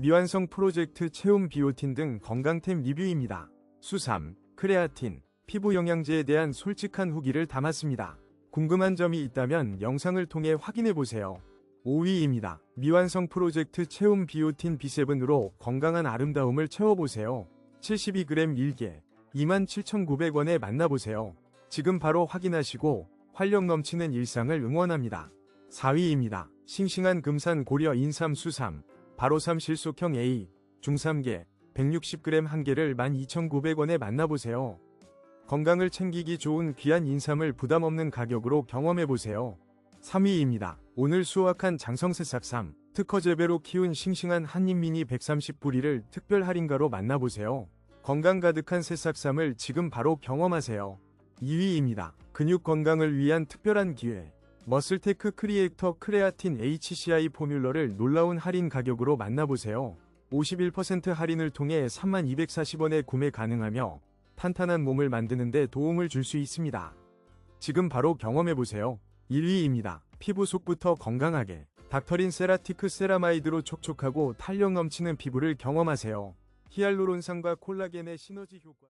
미완성 프로젝트 체온 비오틴 등 건강템 리뷰입니다. 수삼, 크레아틴, 피부 영양제에 대한 솔직한 후기를 담았습니다. 궁금한 점이 있다면 영상을 통해 확인해 보세요. 5위입니다. 미완성 프로젝트 체온 비오틴 B7으로 건강한 아름다움을 채워보세요. 72g 1개, 27,900원에 만나보세요. 지금 바로 확인하시고 활력 넘치는 일상을 응원합니다. 4위입니다. 싱싱한 금산 고려 인삼 수삼, 바로삼 실속형 A, 중3개, 160g 한 개를 12,900원에 만나보세요. 건강을 챙기기 좋은 귀한 인삼을 부담 없는 가격으로 경험해보세요. 3위입니다. 오늘 수확한 장성새 싹삼, 특허 재배로 키운 싱싱한 한입미니 130뿌리를 특별 할인가로 만나보세요. 건강 가득한 새싹삼을 지금 바로 경험하세요. 2위입니다. 근육 건강을 위한 특별한 기회. 머슬테크 크리에이터 크레아틴 HCI 포뮬러를 놀라운 할인 가격으로 만나보세요. 51% 할인을 통해 3240원에 구매 가능하며 탄탄한 몸을 만드는 데 도움을 줄 수 있습니다. 지금 바로 경험해보세요. 1위입니다. 피부 속부터 건강하게 닥터린 세라티크 세라마이드로 촉촉하고 탄력 넘치는 피부를 경험하세요. 히알루론산과 콜라겐의 시너지 효과